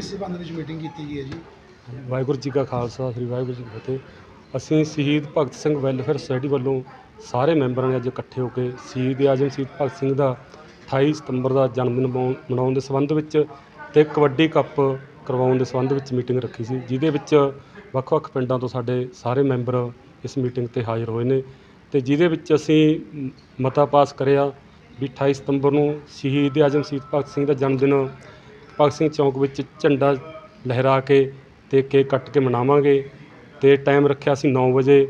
ਕਿਸ ਸੰਬੰਧ ਵਿੱਚ ਮੀਟਿੰਗ ਕੀਤੀ ਗਈ ਹੈ ਜੀ? ਵਾਹਿਗੁਰੂ ਜੀ ਕਾ ਖਾਲਸਾ, ਸ੍ਰੀ ਵਾਹਿਗੁਰੂ ਜੀ ਕੀ ਫਤਿਹ। ਅਸੀਂ ਸ਼ਹੀਦ ਭਗਤ ਸਿੰਘ ਵੈਲਫੇਅਰ ਸੁਸਾਇਟੀ ਵੱਲੋਂ ਸਾਰੇ ਮੈਂਬਰਾਂ ਨੇ ਅੱਜ ਇਕੱਠੇ ਹੋ ਕੇ ਸ਼ਹੀਦ ਆਜਮ ਸ਼ਹੀਦ ਭਗਤ ਸਿੰਘ ਦਾ 28 ਸਤੰਬਰ ਦਾ ਜਨਮ ਦਿਨ ਮਨਾਉਣ- ਮਨਾਉਣ ਦੇ ਸੰਬੰਧ ਵਿੱਚ ਤੇ ਕਬੱਡੀ ਕੱਪ ਕਰਵਾਉਣ ਦੇ ਸੰਬੰਧ ਵਿੱਚ ਮੀਟਿੰਗ ਰੱਖੀ ਸੀ, ਜਿਹਦੇ ਵਿੱਚ ਵੱਖ-ਵੱਖ ਪਿੰਡਾਂ ਤੋਂ ਸਾਡੇ ਸਾਰੇ ਮੈਂਬਰ ਇਸ ਮੀਟਿੰਗ ਤੇ ਹਾਜ਼ਰ ਹੋਏ ਨੇ ਤੇ ਜਿਹਦੇ ਵਿੱਚ ਅਸੀਂ ਮ- ਮਤਾ ਪਾਸ ਕਰਿਆ ਵੀ 28 ਸਤੰਬਰ ਨੂੰ ਸ਼ਹੀਦ ਆਜਮ ਸ਼ਹੀਦ ਭਗਤ ਸਿੰਘ ਦਾ ਜਨਮ ਦਿਨ ਭਗਤ ਸਿੰਘ ਚੌਂਕ ਵਿੱਚ ਝੰਡਾ ਲਹਿਰਾ ਕੇ ਤੇ ਕੇਕ ਕੱਟ ਕੇ ਮਨਾਵਾਂਗੇ ਤੇ ਟਾਈਮ ਰੱਖਿਆ ਸੀ 9 ਵਜੇ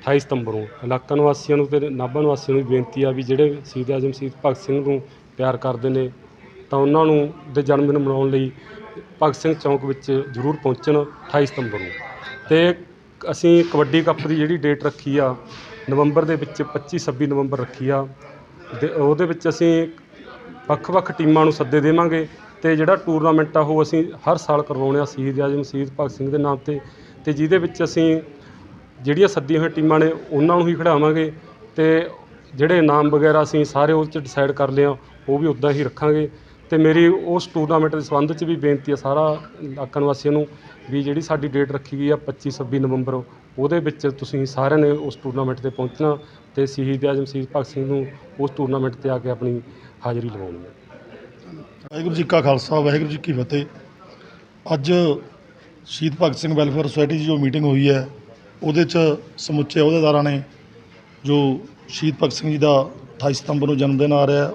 28 ਸਤੰਬਰ। ਨੂੰ ਇਲਾਕਾ ਨਿਵਾਸੀਆਂ ਨੂੰ ਤੇ ਨਾਭਾ ਨਿਵਾਸੀਆਂ ਨੂੰ ਵੀ ਬੇਨਤੀ ਆ ਵੀ ਜਿਹੜੇ ਸ਼ਹੀਦ ਆਜਮ ਸ਼ਹੀਦ ਭਗਤ ਸਿੰਘ ਨੂੰ ਪਿਆਰ ਕਰਦੇ ਨੇ, ਤਾਂ ਉਹਨਾਂ ਨੂੰ ਦੇ ਜਨਮ ਦਿਨ ਮਨਾਉਣ ਲਈ ਭਗਤ ਸਿੰਘ ਚੌਂਕ ਵਿੱਚ ਜ਼ਰੂਰ ਪਹੁੰਚਣ 28 ਸਤੰਬਰ। ਨੂੰ ਤੇ ਅਸੀਂ ਕਬੱਡੀ ਕੱਪ ਦੀ ਜਿਹੜੀ ਡੇਟ ਰੱਖੀ ਆ, ਨਵੰਬਰ ਦੇ ਵਿੱਚ 25 26 ਨਵੰਬਰ ਰੱਖੀ ਆ, ਤੇ ਉਹਦੇ ਵਿੱਚ ਅਸੀਂ ਵੱਖ-ਵੱਖ ਟੀਮਾਂ ਨੂੰ ਸੱਦੇ ਦੇਵਾਂਗੇ। ਤੇ ਜਿਹੜਾ ਟੂਰਨਾਮੈਂਟ ਆ, ਉਹ ਅਸੀਂ ਹਰ ਸਾਲ ਕਰਵਾਉਂਦੇ ਆ ਸ਼ਹੀਦ ਆਜਮ, ਸ਼ਹੀਦ ਭਗਤ ਸਿੰਘ ਦੇ ਨਾਮ ਤੇ। ਤੇ ਜਿਹਦੇ ਵਿੱਚ ਅਸੀਂ ਜਿਹੜੀਆਂ ਸੱਦੀਆਂ ਹੋਈਆਂ ਟੀਮਾਂ ਨੇ, ਉਹਨਾਂ ਨੂੰ ਹੀ ਖਿਡਾਵਾਂਗੇ ਤੇ ਜਿਹੜੇ ਇਨਾਮ ਵਗੈਰਾ ਅਸੀਂ ਸਾਰੇ ਉਹ 'ਚ ਡਿਸਾਈਡ ਕਰ ਲਿਆ ਉਹ ਵੀ ਉੱਦਾਂ ਹੀ ਰੱਖਾਂਗੇ। ਤੇ ਮੇਰੀ ਉਸ ਟੂਰਨਾਮੈਂਟ ਦੇ ਸੰਬੰਧ 'ਚ ਵੀ ਬੇਨਤੀ ਆ ਸਾਰਾ ਇਲਾਕਾ ਨਿਵਾਸੀਆਂ ਨੂੰ ਵੀ ਜਿਹੜੀ ਸਾਡੀ ਡੇਟ ਰੱਖੀ ਗਈ ਆ 25 26 ਨਵੰਬਰ, ਉਹਦੇ ਵਿੱਚ ਤੁਸੀਂ ਸਾਰਿਆਂ ਨੇ ਉਸ ਟੂਰਨਾਮੈਂਟ ਤੇ ਪਹੁੰਚਣਾ ਤੇ ਸ਼ਹੀਦ ਆਜਮ, ਸ਼ਹੀਦ ਭਗਤ ਸਿੰਘ ਨੂੰ ਉਸ ਟੂਰਨਾਮੈਂਟ ਤੇ ਆ ਕੇ ਆਪਣੀ ਹਾਜ਼ਰੀ ਲਗਾਉਣੀ ਹੈ ਵਾਹਿਗੁਰੂ ਜੀ ਕਾ ਖਾਲਸਾ, ਵਾਹਿਗੁਰੂ ਜੀ ਕੀ ਫਤਿਹ। ਅੱਜ ਸ਼ਹੀਦ ਭਗਤ ਸਿੰਘ ਵੈਲਫੇਅਰ ਸੁਸਾਇਟੀ ਦੀ ਜੋ ਮੀਟਿੰਗ ਹੋਈ ਹੈ, ਉਹਦੇ 'ਚ ਸਮੁੱਚੇ ਅਹੁਦੇਦਾਰਾਂ ਨੇ ਜੋ ਸ਼ਹੀਦ ਭਗਤ ਸਿੰਘ ਜੀ ਦਾ 28 ਸਤੰਬਰ ਨੂੰ ਜਨਮ ਦਿਨ ਆ ਰਿਹਾ,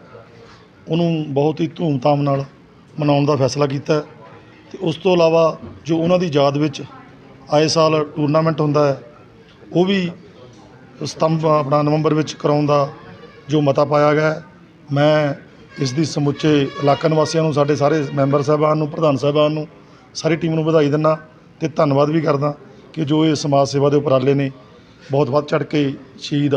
ਉਹਨੂੰ ਬਹੁਤ ਹੀ ਧੂਮਧਾਮ ਨਾਲ ਮਨਾਉਣ ਦਾ ਫੈਸਲਾ ਕੀਤਾ ਹੈ। ਤੇ ਉਸ ਤੋਂ ਇਲਾਵਾ ਜੋ ਉਹਨਾਂ ਦੀ ਯਾਦ ਵਿੱਚ ਆਏ ਸਾਲ ਟੂਰਨਾਮੈਂਟ ਹੁੰਦਾ ਹੈ, ਉਹ ਵੀ ਸਤੰਬ, ਆਪਣਾ ਨਵੰਬਰ ਵਿੱਚ ਕਰਾਉਣ ਦਾ ਜੋ ਮਤਾ ਪਾਇਆ ਗਿਆ ਮੈਂ ਇਸ ਦੀ ਸਮੁੱਚੇ ਇਲਾਕਾ ਨਿਵਾਸੀਆਂ ਨੂੰ ਸਾਡੇ ਸਾਰੇ ਮੈਂਬਰ ਸਾਹਿਬਾਨ ਨੂੰ ਪ੍ਰਧਾਨ ਸਾਹਿਬਾਨ ਨੂੰ ਸਾਰੀ ਟੀਮ ਨੂੰ ਵਧਾਈ ਦਿੰਦਾ ਤੇ ਧੰਨਵਾਦ ਵੀ ਕਰਦਾ ਕਿ ਜੋ ਇਹ ਸਮਾਜ ਸੇਵਾ ਦੇ ਉਪਰਾਲੇ ਨੇ ਬਹੁਤ ਵੱਧ ਚੜ ਕੇ ਸ਼ਹੀਦ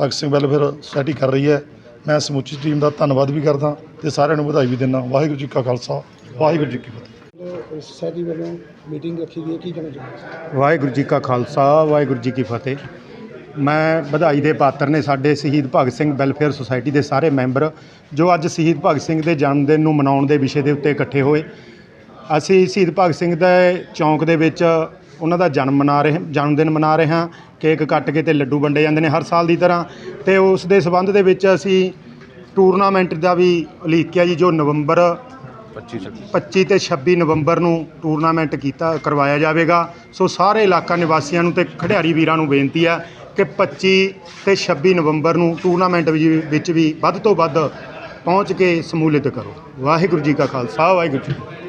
ਭਗਤ ਸਿੰਘ ਵੈਲਫੇਅਰ ਸੁਸਾਇਟੀ ਕਰ ਰਹੀ ਹੈ। ਮੈਂ ਸਮੁੱਚੀ ਟੀਮ ਦਾ ਧੰਨਵਾਦ ਵੀ ਕਰਦਾ ਤੇ ਸਾਰਿਆਂ ਨੂੰ ਵਧਾਈ ਵੀ ਦਿੰਦਾ। ਵਾਹਿਗੁਰੂ ਜੀ ਕਾ ਖਾਲਸਾ ਵਾਹਿਗੁਰੂ ਜੀ ਕੀ ਫਤਿਹ। ਸੋਸਾਇਟੀ ਵੱਲੋਂ ਮੀਟਿੰਗ ਰੱਖੀ ਗਈ ਹੈ ਕੀ ਕਹਿਣਾ ਚਾਹੁੰਦੇ ਵਾਹਿਗੁਰੂ ਜੀ ਕਾ ਖਾਲਸਾ ਵਾਹਿਗੁਰੂ ਜੀ ਕੀ ਫਤਿਹ। ਮੈਂ ਵਧਾਈ ਦੇ ਪਾਤਰ ਨੇ ਸਾਡੇ ਸ਼ਹੀਦ ਭਗਤ ਸਿੰਘ ਵੈਲਫੇਅਰ ਸੁਸਾਇਟੀ ਦੇ ਸਾਰੇ ਮੈਂਬਰ ਜੋ ਅੱਜ ਸ਼ਹੀਦ ਭਗਤ ਸਿੰਘ ਦੇ ਜਨਮ ਦਿਨ ਨੂੰ ਮਨਾਉਣ ਦੇ ਵਿਸ਼ੇ ਦੇ ਉੱਤੇ ਇਕੱਠੇ ਹੋਏ। ਅਸੀਂ ਸ਼ਹੀਦ ਭਗਤ ਸਿੰਘ ਦੇ ਚੌਂਕ ਦੇ ਵਿੱਚ ਉਹਨਾਂ ਦਾ ਜਨਮ ਮਨਾ ਰਹੇ ਜਨਮ ਦਿਨ ਮਨਾ ਰਹੇ ਹਾਂ। ਕੇਕ ਕੱਟ ਕੇ ਤੇ ਲੱਡੂ ਵੰਡੇ ਜਾਂਦੇ ਨੇ ਹਰ ਸਾਲ ਦੀ ਤਰ੍ਹਾਂ। ਤੇ ਉਸ ਦੇ ਸਬੰਧ ਦੇ ਵਿੱਚ ਅਸੀਂ ਟੂਰਨਾਮੈਂਟ ਦਾ ਵੀ ਉਲੀਕਿਆ ਜੀ ਜੋ ਨਵੰਬਰ 25 ਤੇ 26 ਨਵੰਬਰ ਨੂੰ ਟੂਰਨਾਮੈਂਟ ਕੀਤਾ ਕਰਵਾਇਆ ਜਾਵੇਗਾ। ਸੋ ਸਾਰੇ ਇਲਾਕਾ ਨਿਵਾਸੀਆਂ ਨੂੰ ਤੇ ਖਿਡਾਰੀ ਵੀਰਾਂ ਨੂੰ ਬੇਨਤੀ ਹੈ ਕਿ 25 ਤੇ 26 ਨਵੰਬਰ ਨੂੰ ਟੂਰਨਾਮੈਂਟ ਵੀ- ਵਿੱਚ ਵੀ ਵੱਧ ਤੋਂ ਵੱਧ ਪਹੁੰਚ ਕੇ ਸਮੂਲਿਤ ਕਰੋ। ਵਾਹਿਗੁਰੂ ਜੀ ਕਾ ਖਾਲਸਾ, ਵਾਹਿਗੁਰੂ ਜੀ